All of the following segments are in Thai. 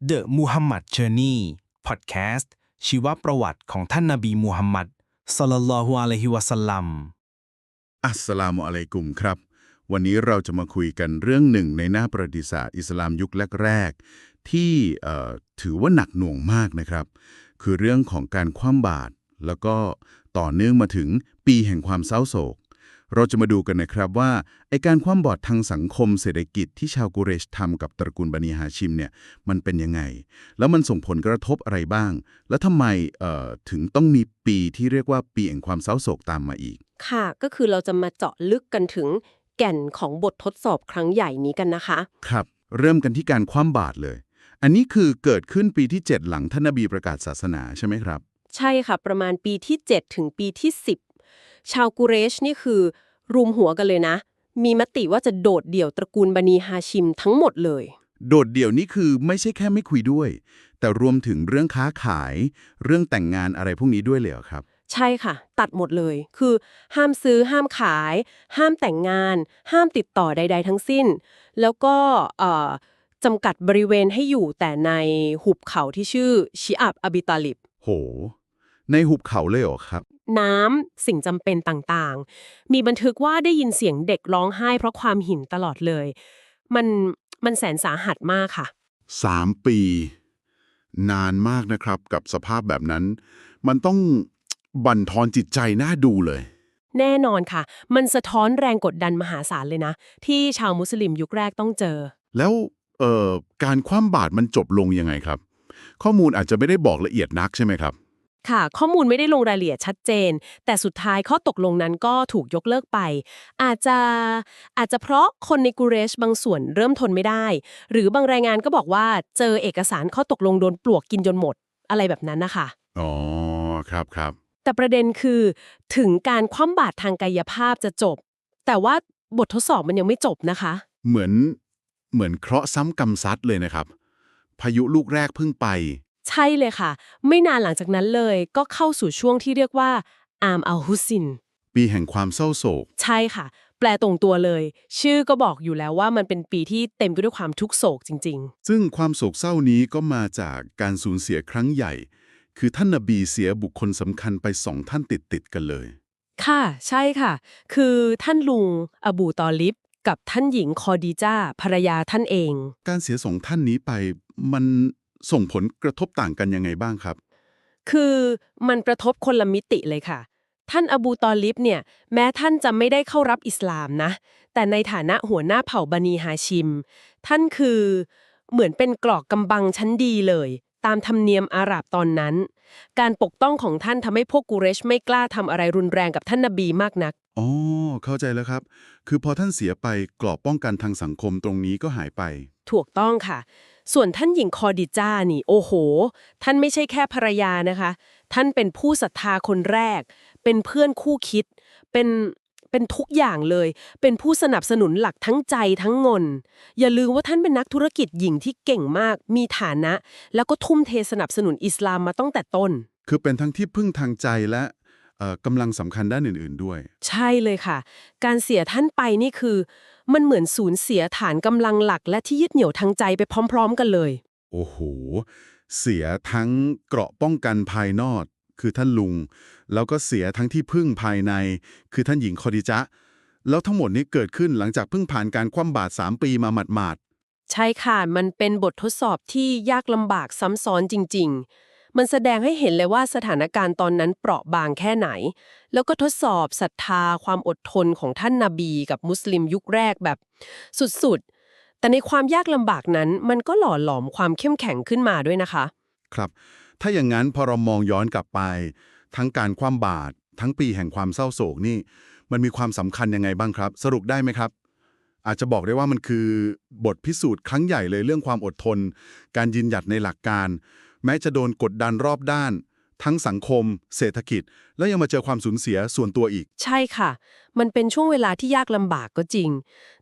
The Muhammad Journey Podcast ชีวประวัติของท่านนบีมูฮัมมัดศ็อลลัลอฮุอะลัยฮิวะสัลลัม อัสสลามุอะลัยกุมครับ วันนี้เราจะมาคุยกันเรื่องหนึ่งในหน้าประวัติศาสตร์อิสลามยุคแรกๆ ที่ถือว่าหนักหน่วงมากนะครับ คือเรื่องของการคว่ำบาตรแล้วก็ต่อเนื่องมาถึงปีแห่งความเศร้าโศก เราจะมาดูกันนะครับว่าไอการคว่ำบาตรทางสังคมเศรษฐกิจที่ชาวกุเรชทำกับตระกูลบันีฮาชิมเนี่ยมันเป็นยังไง แล้วมันส่งผลกระทบอะไรบ้าง แล้วทำไมเอ่อถึงต้องมีปีที่เรียกว่าปีแห่งความเศร้าโศกตามมาอีก ค่ะก็คือเราจะมาเจาะลึกกันถึงแก่นของบททดสอบครั้งใหญ่นี้กันนะคะ ครับ เริ่มกันที่การคว่ำบาตรเลย อันนี้คือเกิดขึ้นปีที่ 7 หลังท่านนบีประกาศศาสนาใช่ไหมครับ ใช่ค่ะ ประมาณปีที่ 7 ถึงปีที่ 10 ชาวกุเรชนี่คือรุมหัวกันเลยนะ มีมติว่าจะโดดเดี่ยวตระกูลบันีฮาชิมทั้งหมดเลย โดดเดี่ยวนี่คือไม่ใช่แค่ไม่คุยด้วย แต่รวมถึงเรื่องค้าขาย เรื่องแต่งงานอะไรพวกนี้ด้วยเลยเหรอครับ ใช่ค่ะ ตัดหมดเลย คือ ห้ามซื้อห้ามขาย ห้ามแต่งงาน ห้ามติดต่อใด ๆ ทั้งสิ้น แล้วก็เอ่อจำกัดบริเวณให้อยู่แต่ในหุบเขาที่ชื่อชิอับอบิตาลิบ โห ในหุบเขาเลยเหรอครับ น้ำสิ่งจำเป็นต่างๆ มีบันทึกว่าได้ยินเสียงเด็กร้องไห้เพราะความหินตลอดเลย มันมันแสนสาหัสมากค่ะ3ปี นานมากนะครับกับสภาพแบบนั้น มันต้องบั่นทอนจิตใจน่าดูเลย แน่นอนค่ะ มันสะท้อนแรงกดดันมหาศาลเลยนะ ที่ชาวมุสลิมยุคแรกต้องเจอ แล้วเอ่อการคว่ำบาตรมันจบลงยังไงครับ ข้อมูลอาจจะไม่ได้บอกละเอียดนักใช่ไหมครับ ค่ะ ข้อมูลไม่ได้ลงรายละเอียดชัดเจน แต่สุดท้ายข้อตกลงนั้นก็ถูกยกเลิกไป อาจจะอาจจะเพราะคนในกูเรชบางส่วนเริ่มทนไม่ได้ หรือบางรายงานก็บอกว่าเจอเอกสารข้อตกลงโดนปลวกกินจนหมด อะไรแบบนั้นนะคะอ๋อครับครับแต่ประเด็นคือ ถึงการคว่ำบาตรทางกายภาพจะจบ แต่ว่าบททดสอบมันยังไม่จบนะคะ เหมือนเหมือนเคราะห์ซ้ำกรรมซัดเลยนะครับ พายุลูกแรกเพิ่งไป ใช่เลยค่ะ ไม่นานหลังจากนั้นเลยก็เข้าสู่ช่วงที่เรียกว่าอามอัลฮุซิน ปีแห่งความเศร้าโศก ใช่ค่ะ แปลตรงตัวเลย ชื่อก็บอกอยู่แล้วว่ามันเป็นปีที่เต็มไปด้วยความทุกข์โศกจริง ซึ่งความโศกเศร้านี้ก็มาจากการสูญเสียครั้งใหญ่ คือท่านนบีเสียบุคคลสำคัญไปสองท่านติดติดๆกันเลย ๆ ค่ะ ใช่ค่ะ คือท่านลุงอบูตอลิบกับท่านหญิงคอดีจ้าภรรยาท่านเอง การเสียสองท่านนี้ไปมัน ส่งผลกระทบต่างกันยังไงบ้างครับ คือมันกระทบคนละมิติเลยค่ะ ท่านอบูตอลิบเนี่ย แม้ท่านจะไม่ได้เข้ารับอิสลามนะ แต่ในฐานะหัวหน้าเผ่าบันีฮาชิม ท่านคือเหมือนเป็นกรอกกำบังชั้นดีเลย ตามธรรมเนียมอาหรับตอนนั้น การปกป้องของท่านทำให้พวกกุเรชไม่กล้าทำอะไรรุนแรงกับท่านนบีมากนัก อ๋อ เข้าใจแล้วครับ คือพอท่านเสียไปกรอบป้องกันทางสังคมตรงนี้ก็หายไป ถูกต้องค่ะ ส่วนท่านหญิงคอดิจ้านี่ โอ้โห ท่านไม่ใช่แค่ภรรยานะคะ ท่านเป็นผู้ศรัทธาคนแรก เป็นเพื่อนคู่คิด เป็นเป็นทุกอย่างเลย เป็นผู้สนับสนุนหลักทั้งใจทั้งเงิน อย่าลืมว่าท่านเป็นนักธุรกิจหญิงที่เก่งมาก มีฐานะ แล้วก็ทุ่มเทสนับสนุนอิสลามมาตั้งแต่ต้น คือเป็นทั้งที่พึ่งทางใจและ กำลังสำคัญด้านอื่นๆด้วย ใช่เลยค่ะ การเสียท่านไปนี่คือ มันเหมือนสูญเสียฐานกำลังหลัก และที่ยึดเหนี่ยวทางใจไปพร้อม ๆ กันเลย โอ้โห เสียทั้งเกราะป้องกันภายนอก คือท่านลุง แล้วก็เสียทั้งที่พึ่งภายใน คือท่านหญิงคอดิจะ แล้วทั้งหมดนี้เกิดขึ้นหลังจากเพิ่งผ่านการคว่ำบาตร3ปีมาหมาดใช่ค่ะ มันเป็นบททดสอบที่ยากลำบากซ้ำซ้อนจริง ๆ มันแสดงให้เห็นเลยว่าสถานการณ์ตอนนั้นเปราะบางแค่ไหน แล้วก็ทดสอบศรัทธาความอดทนของท่านนาบีกับมุสลิมยุคแรกแบบ สุดๆ แต่ในความยากลำบากนั้นมันก็หล่อหลอมความเข้มแข็งขึ้นมาด้วยนะคะ ครับ ถ้าอย่างนั้นพอเรามองย้อนกลับไป ทั้งการคว่ำบาตรทั้งปีแห่งความเศร้าโศกนี่ มันมีความสำคัญยังไงบ้างครับ สรุปได้ไหมครับอาจจะบอกได้ว่ามันคือบทพิสูจน์ครั้งใหญ่เลยเรื่องความอดทน การยืนหยัดในหลักการ แม้จะโดนกดดันรอบด้าน ทั้งสังคม เศรษฐกิจ แล้วยังมาเจอความสูญเสียส่วนตัวอีก ใช่ค่ะ มันเป็นช่วงเวลาที่ยากลำบากก็จริง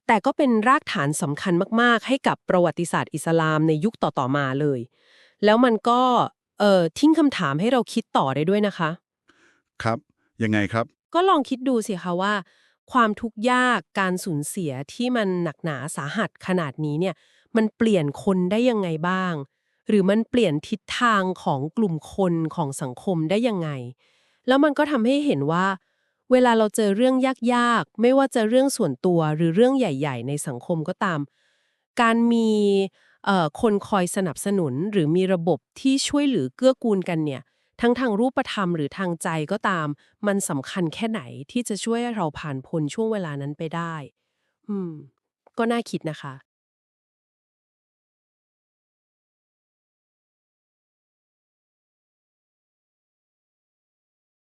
แต่ก็เป็นรากฐานสำคัญมากๆ ให้กับประวัติศาสตร์อิสลามในยุคต่อๆมาเลย แล้วมันก็เอ่อทิ้งคำถามให้เราคิดต่อได้ด้วยนะคะ ครับยังไงครับ ก็ลองคิดดูสิคะว่า ความทุกข์ยากการสูญเสียที่มันหนักหนาสาหัสขนาดนี้เนี่ย มันเปลี่ยนคนได้ยังไงบ้าง หรือมันเปลี่ยนทิศทางของกลุ่มคนของสังคมได้ยังไง แล้วมันก็ทำให้เห็นว่า เวลาเราเจอเรื่องยากๆ ไม่ว่าจะเรื่องส่วนตัวหรือเรื่องใหญ่ ๆ ในสังคมก็ตาม การมีคนคอยสนับสนุนหรือมีระบบที่ช่วยเหลือเกื้อกูลกันเนี่ย ทั้งทางรูปธรรมหรือทางใจก็ตาม มันสำคัญแค่ไหนที่จะช่วยเราผ่านพ้นช่วงเวลานั้นไปได้ อืม ก็น่าคิดนะคะ